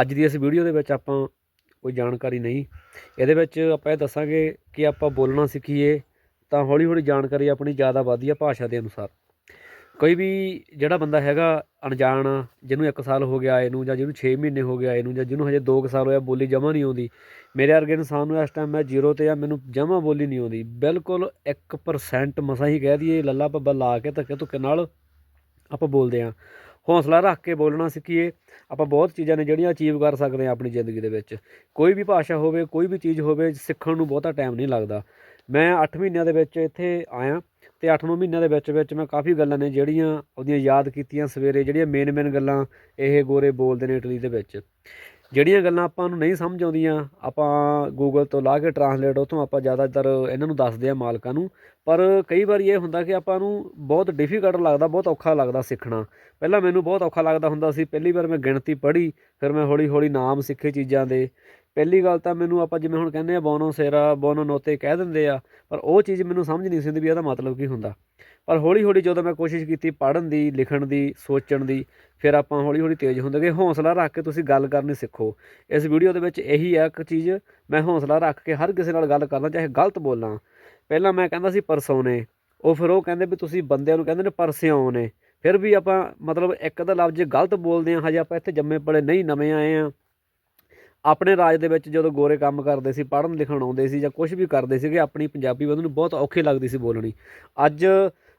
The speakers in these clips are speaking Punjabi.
ਅੱਜ ਦੀ ਇਸ ਵੀਡੀਓ ਦੇ ਵਿੱਚ ਆਪਾਂ ਕੋਈ ਜਾਣਕਾਰੀ ਨਹੀਂ। ਇਹਦੇ ਵਿੱਚ ਆਪਾਂ ਇਹ ਦੱਸਾਂਗੇ ਕਿ ਆਪਾਂ ਬੋਲਣਾ ਸਿੱਖੀਏ ਤਾਂ ਹੌਲੀ ਹੌਲੀ ਜਾਣਕਾਰੀ ਆਪਣੀ ਜ਼ਿਆਦਾ ਵਧਦੀ ਆ ਭਾਸ਼ਾ ਦੇ ਅਨੁਸਾਰ। ਕੋਈ ਵੀ ਜਿਹੜਾ ਬੰਦਾ ਹੈਗਾ ਅਣਜਾਣ ਆ, ਜਿਹਨੂੰ 1 ਸਾਲ ਹੋ ਗਿਆ ਇਹਨੂੰ ਜਾਂ ਜਿਹਨੂੰ 6 ਮਹੀਨੇ ਹੋ ਗਿਆ ਇਹਨੂੰ ਜਾਂ ਜਿਹਨੂੰ ਹਜੇ 2 ਸਾਲ ਹੋਇਆ ਬੋਲੀ ਜਮਾ ਨਹੀਂ ਆਉਂਦੀ ਮੇਰੇ ਵਰਗੇ ਇਨਸਾਨ ਨੂੰ ਇਸ ਟਾਈਮ ਮੈਂ ਜ਼ੀਰੋ ਤੇ ਆ ਮੈਨੂੰ ਜਮਾ ਬੋਲੀ ਨਹੀਂ ਆਉਂਦੀ। ਬਿਲਕੁਲ 1% ਮਸਾਂ ਹੀ ਕਹਿ ਦਈਏ ਲੱਲਾ ਪੱਬਾ ਲਾ ਕੇ ਧੱਕੇ ਧੁੱਕੇ ਨਾਲ ਆਪਾਂ ਬੋਲਦੇ ਆ। ਹੌਸਲਾ ਰੱਖ ਕੇ ਬੋਲਣਾ ਸਿੱਖੀਏ ਆਪਾਂ ਬਹੁਤ ਚੀਜ਼ਾਂ ਨੇ ਜਿਹੜੀਆਂ ਅਚੀਵ ਕਰ ਸਕਦੇ ਆ ਆਪਣੀ ਜ਼ਿੰਦਗੀ ਦੇ ਵਿੱਚ। ਕੋਈ ਵੀ ਭਾਸ਼ਾ ਹੋਵੇ, ਕੋਈ ਵੀ ਚੀਜ਼ ਹੋਵੇ, ਸਿੱਖਣ ਨੂੰ ਬਹੁਤਾ ਟਾਈਮ ਨਹੀਂ ਲੱਗਦਾ। ਮੈਂ 8 ਮਹੀਨਿਆਂ ਦੇ ਵਿੱਚ ਇੱਥੇ ਆਇਆ ਤੇ 8-9 ਮਹੀਨਿਆਂ ਦੇ ਵਿੱਚ ਵਿੱਚ ਮੈਂ ਕਾਫੀ ਗੱਲਾਂ ਨੇ ਜਿਹੜੀਆਂ ਉਹਦੀਆਂ ਯਾਦ ਕੀਤੀਆਂ ਸਵੇਰੇ, ਜਿਹੜੀਆਂ ਮੇਨ ਮੇਨ ਗੱਲਾਂ ਇਹ ਗੋਰੇ ਬੋਲਦੇ ਨੇ ਇਟਲੀ ਦੇ ਵਿੱਚ। ਜਿਹੜੀਆਂ ਗੱਲਾਂ ਆਪਾਂ ਨੂੰ ਨਹੀਂ ਸਮਝ ਆਉਂਦੀਆਂ, ਆਪਾਂ ਗੂਗਲ ਤੋਂ ਲਾ ਕੇ ਟਰਾਂਸਲੇਟ ਉਥੋਂ ਆਪਾਂ ਜ਼ਿਆਦਾਤਰ ਇਹਨਾਂ ਨੂੰ ਦੱਸਦੇ ਆ ਮਾਲਕਾਂ ਨੂੰ। ਪਰ ਕਈ ਵਾਰੀ ਇਹ ਹੁੰਦਾ ਕਿ ਆਪਾਂ ਨੂੰ ਬਹੁਤ ਡਿਫਿਕਲਟ ਲੱਗਦਾ, ਬਹੁਤ ਔਖਾ ਲੱਗਦਾ ਸਿੱਖਣਾ। ਪਹਿਲਾਂ ਮੈਨੂੰ ਬਹੁਤ ਔਖਾ ਲੱਗਦਾ ਹੁੰਦਾ ਸੀ, ਪਹਿਲੀ ਵਾਰ ਮੈਂ ਗਿਣਤੀ ਪੜ੍ਹੀ, ਫਿਰ ਮੈਂ ਹੌਲੀ ਹੌਲੀ ਨਾਮ ਸਿੱਖੇ ਚੀਜ਼ਾਂ ਦੇ। ਪਹਿਲੀ ਗੱਲ ਤਾਂ ਮੈਨੂੰ ਆਪਾਂ ਜਿਵੇਂ ਹੁਣ ਕਹਿੰਦੇ ਆ ਬੋਨੋ ਸੇਰਾ, ਬੋਨੋ ਨੋਤੇ ਕਹਿ ਦਿੰਦੇ ਆ, ਪਰ ਉਹ ਚੀਜ਼ ਮੈਨੂੰ ਸਮਝ ਨਹੀਂ ਸੀ ਆਉਂਦੀ ਵੀ ਇਹਦਾ ਮਤਲਬ ਕੀ ਹੁੰਦਾ। ਪਰ ਹੌਲੀ ਹੌਲੀ ਜਦੋਂ ਮੈਂ ਕੋਸ਼ਿਸ਼ ਕੀਤੀ ਪੜ੍ਹਨ ਦੀ, ਲਿਖਣ ਦੀ, ਸੋਚਣ ਦੀ, ਫਿਰ ਆਪਾਂ ਹੌਲੀ ਹੌਲੀ ਤੇਜ਼ ਹੁੰਦੇ ਗਏ। ਹੌਸਲਾ ਰੱਖ ਕੇ ਤੁਸੀਂ ਗੱਲ ਕਰਨੀ ਸਿੱਖੋ। ਇਸ ਵੀਡੀਓ ਦੇ ਵਿੱਚ ਇਹੀ ਆ ਇੱਕ ਚੀਜ਼, ਮੈਂ ਹੌਸਲਾ ਰੱਖ ਕੇ ਹਰ ਕਿਸੇ ਨਾਲ ਗੱਲ ਕਰਨਾ ਚਾਹੇ ਗਲਤ ਬੋਲਾਂ। ਪਹਿਲਾਂ ਮੈਂ ਕਹਿੰਦਾ ਸੀ ਪਰਸੋਨੇ ਉਹ ਫਿਰ ਉਹ ਕਹਿੰਦੇ ਵੀ ਤੁਸੀਂ ਬੰਦਿਆਂ ਨੂੰ ਕਹਿੰਦੇ ਨੇ ਪਰਸਿਓ ਨੇ। ਫਿਰ ਵੀ ਆਪਾਂ ਮਤਲਬ ਇੱਕ ਦਾ ਲਫ਼ਜ਼ ਗਲਤ ਬੋਲਦੇ ਆ ਹਜੇ ਆਪਾਂ ਇੱਥੇ ਜੰਮੇ ਪਲੇ ਨਹੀਂ, ਨਵੇਂ ਆਏ ਆ ਆਪਣੇ ਰਾਜ ਦੇ ਵਿੱਚ ਜਦੋਂ ਗੋਰੇ ਕੰਮ ਕਰਦੇ ਸੀ, ਪੜ੍ਹਨ ਲਿਖਣ ਆਉਂਦੇ ਸੀ ਜਾਂ ਕੁਝ ਵੀ ਕਰਦੇ ਸੀਗੇ, ਆਪਣੀ ਪੰਜਾਬੀ ਉਹਨਾਂ ਨੂੰ ਬਹੁਤ ਔਖੀ ਲੱਗਦੀ ਸੀ ਬੋਲਣੀ। ਅੱਜ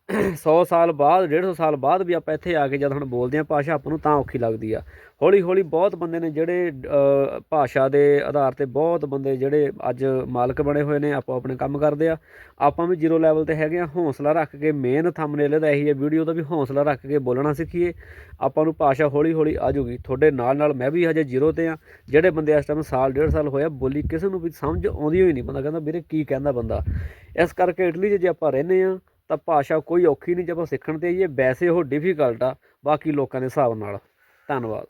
100 ਸਾਲ ਬਾਅਦ 150 ਸਾਲ ਬਾਅਦ ਵੀ ਆਪਾਂ ਇੱਥੇ ਆ ਕੇ ਜਦ ਹੁਣ ਬੋਲਦੇ ਆ ਭਾਸ਼ਾ ਆਪਾਂ ਨੂੰ ਤਾਂ ਔਖੀ ਲੱਗਦੀ ਆ। ਹੌਲੀ ਹੌਲੀ ਬਹੁਤ ਬੰਦੇ ਨੇ ਜਿਹੜੇ ਭਾਸ਼ਾ ਦੇ ਆਧਾਰ ਤੇ ਬਹੁਤ ਬੰਦੇ ਜਿਹੜੇ ਅੱਜ ਮਾਲਕ ਬਣੇ ਹੋਏ ਨੇ, ਆਪੋ ਆਪਣੇ ਕੰਮ ਕਰਦੇ ਆ। ਆਪਾਂ ਵੀ ਜ਼ੀਰੋ ਲੈਵਲ ਤੇ ਹੈਗੇ ਆ, ਹੌਸਲਾ ਰੱਖ ਕੇ ਮੇਨ ਥੰਬਨੇਲ ਦਾ ਇਹੀ ਹੈ, ਵੀਡੀਓ ਦਾ ਵੀ ਹੌਸਲਾ ਰੱਖ ਕੇ ਬੋਲਣਾ ਸਿੱਖੀਏ। ਆਪਾਂ ਨੂੰ ਭਾਸ਼ਾ ਹੌਲੀ ਹੌਲੀ ਆ ਜਾਊਗੀ। ਤੁਹਾਡੇ ਨਾਲ ਨਾਲ ਮੈਂ ਵੀ ਹਜੇ ਜ਼ੀਰੋ ਤੇ ਆ। ਜਿਹੜੇ ਬੰਦੇ ਇਸ ਟਾਈਮ ਸਾਲ, ਡੇਢ ਸਾਲ ਹੋਇਆ, ਬੋਲੀ ਕਿਸੇ ਨੂੰ ਵੀ ਸਮਝ ਆਉਂਦੀ ਹੋਈ ਨਹੀਂ। ਬੰਦਾ ਕਹਿੰਦਾ, ਵੀਰੇ ਕੀ ਕਹਿੰਦਾ ਬੰਦਾ? ਇਸ ਕਰਕੇ ਇਟਲੀ 'ਚ ਜੇ ਆਪਾਂ ਰਹਿੰਦੇ ਆ ਤਾਂ ਭਾਸ਼ਾ ਕੋਈ ਔਖੀ ਨਹੀਂ ਜਦੋਂ ਸਿੱਖਣ ਤੇ ਆਈਏ, ਵੈਸੇ ਉਹ ਡਿਫਿਕਲਟ ਆ ਬਾਕੀ ਲੋਕਾਂ ਦੇ ਹਿਸਾਬ ਨਾਲ। ਧੰਨਵਾਦ।